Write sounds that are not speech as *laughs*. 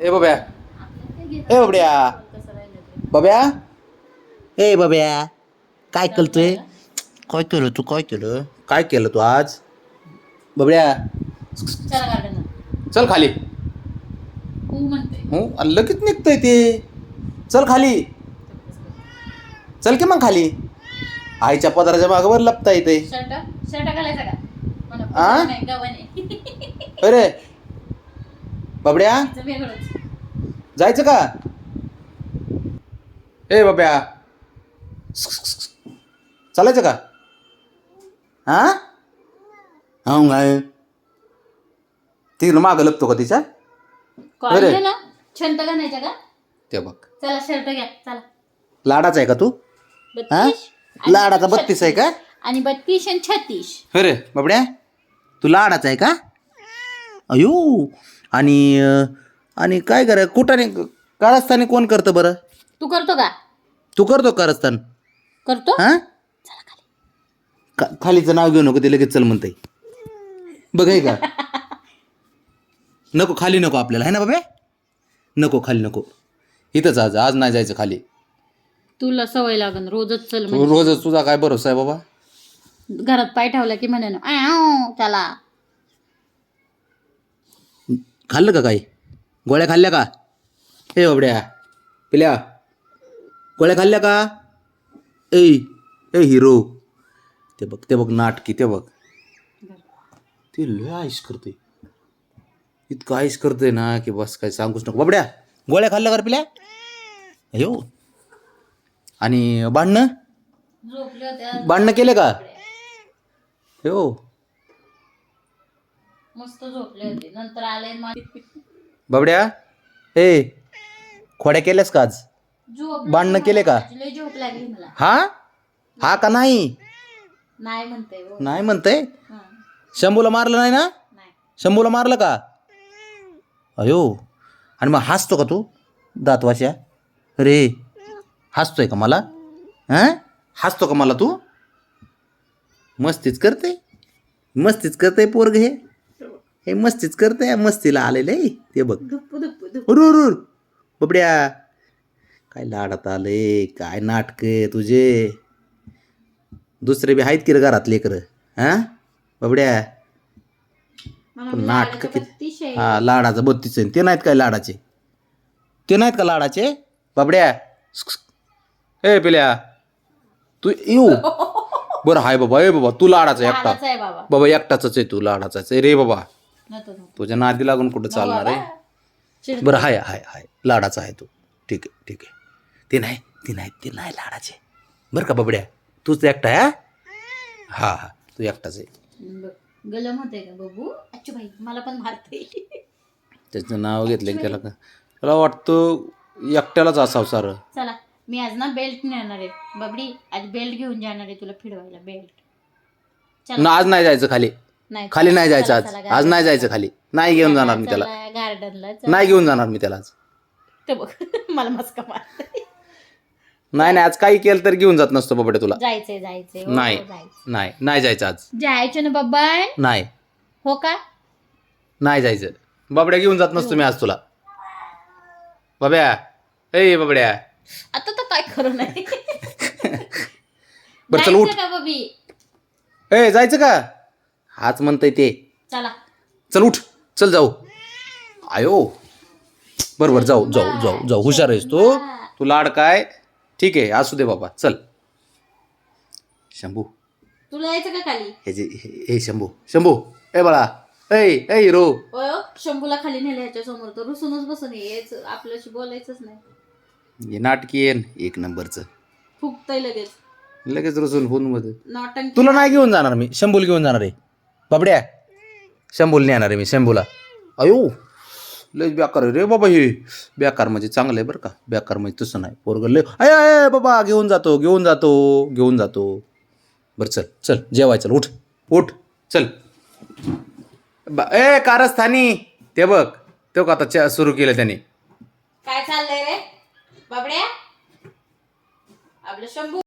ए बब्या. ए बबड्या. बब्या. ए बब्या. काय करतोय? काय केलं तू? काय केलं? काय केलं तू आज? बबड्या. चला गार्डन चल खाली. तू म्हणते. हो? लगेच निघतंय ते. चल खाली. चल की मग खाली. आईच्या पदराच्या मागावर लपता येते शर्ट शर्ट घालायचा का? मला आ? पटत नाही, गव्हाणे *laughs* अरे बबड्या? तिचं जायचं का? ए बाब्या. चालायचं का? हा? हा काय? ती मागं लपतो का तिच्या कॉलेज अरे. छंत का? ते बघ. चला शर्ट घ्या. चला. लाडाचा आहे का तू? हा? लाडाचा बत्तीस आहे का? आणि बत्तीस आणि छत्तीस. अरे बाबड्या. तू लाडाचा आहे का? अयो. आणि आणि काय कर कुठाने कारस्थानी कोण करतं बरं? तू करतो का? तू करतो कारस्थान. करतो? हा? का खालीचं नाव घेऊ नको ते लगेच चल म्हणतंय. बघ हे का? *laughs* नको खाली नको आपल्याला आहे ना बाबा? नको खाली नको. इथंच आज आज नाही जायचं खाली. तुला सवय लागन रोजच चल रोजच तुझा काय भरोसा आहे बाबा. घरात पाय ठेवला की म्हणे ना "आव", त्याला खाल्लं का काही? गोळ्या खाल्ल्या का? ए बाबड्या. पिल्या. गोळ्या खाल्ल्या का? ए ए हिरो. ते बघ ते बघ नाटकी ते बघ. ते लय आईश करते. इतकं आईश करते ना की बस काय सांगूच नको. बाबड्या गोळ्या खाल्ल्या का पिल्या? अयो. आणि भांडणं? भांडणं केले का? हो मस्त झोपले होते. नंतर आले मा- बाबड्या ए खोड्या केल्यास का आज? झोप भांडणं केले का? लय झोप लागली मला हा? हा का नाही? नाही म्हणते हो. नाही म्हणतंय? हं, शंभूला मारलं नाही ना? नाही. शंभूला मारलं का? अयो आणि मग हसतो का तू दातवाच्या अरे हसतोय का मला? हां? हसतो का मला तू? मस्तीच करते. मस्तीच करते पोरग हे. हे मस्तीच करते मस्तीला आलेलं आहे. ते बघ. रुर बबड्या. काय लाडात आले काय नाटक तुझे? दुसरे बी आहेत की रे घरात लेकर? हां? बबड्या. लाडाचं नाटकं किती-. हा लाडाचं बत्तीस आहे. ते नाहीत काय लाडाचे? ते नाहीत का लाडाचे? बाबड्या. ए पिल्या. तू येऊ. *laughs* बरं हाय बाबा. ए बाबा तू लाडाचा एकटा. लाडाचा बाबा. बाबा एकटाच आहे तू लाडाचाच आहे. रे बाबा. नको नको तुझ्या नादी लागून कुठं चालणार आहे? बरं हाय हाय हाय. लाडाचा आहे तू. ठीक आहे ठीक आहे. ते नाही ते नाही ते नाही लाडाचे. बरं का बाबड्या? तूच एकटा आहे हा? हा तू एकटाच आहे. गलम होते का बबू? अच्छू भाई मला पण मारते त्याचं नाव घेतलं की त्याला. का त्याला वाटतं एकट्यालाच असावं सारं चला मी आज ना बेल्ट नेणार आहे. बबडी आज बेल्ट घेऊन जाणार आहे तुला फिरवायला बेल्ट ना आज नाही जायचं खाली. नाही खाली नाही जायचं आज. आज नाही जायचं खाली. नाही घेऊन जाणार मी त्याला. गार्डनला नाही घेऊन जाणार मी त्याला आज. ते बघ *laughs* मला मस्का मारते नाही नाही आज काही केलं तर घेऊन जात नसतो बाबड्या तुला. जायचंय जायचंय. हो, नाही. हो, जायचं नाही नाही जायचं आज. जायचं ना बाबाय नाही. हो का? नाही जायचं. बाबड्या घेऊन जात नसतो मी आज तुला. बाब्या ए बाबड्या. आता तर काय खरं नाही *laughs* बरं चल उठ. जायचं का बबी? ए जायचं का? हाच म्हणतंय ते. चला. चल उठ. चल जाऊ. आयो. बरोबर जाऊ जाऊ जाऊ जाऊ. हुशार आहेस तू. तू लाड काय? ठीक आहे असू दे बाबा. चल. शंभू. तुला यायचं का खाली? हे जे हे- शंभू. शंभू ए बाळा. हिरो. ओय हो, शंभूला खाली नेलं याच्या समोर तर. रुसूनच बसून यायचं आपल्याशी बोलायचंच नाही. हे नाटकी येन एक नंबरचं. फुगतय लगेच. लगेच रसून फोनमध्ये नॉटंकी तुला नाही घेऊन जाणार मी. शंभूला घेऊन जाणार आहे. बाबड्या शंभूला नेणार आहे मी शंभूला. अयो लयच बेकार रे बाबा हे. बेकार म्हणजे चांगलं आहे बरं का. बेकार म्हणजे तसं नाही. पोरगं लय अय अय बाबा घेऊन जातो घेऊन जातो घेऊन जातो. बरं चल चल जेवाय चल उठ उठ चल. बा ए कारस्थानी ते बघ तो का आता सुरू केलं त्याने. काय चाललंय रे? बाबड्या? आपलं शंभू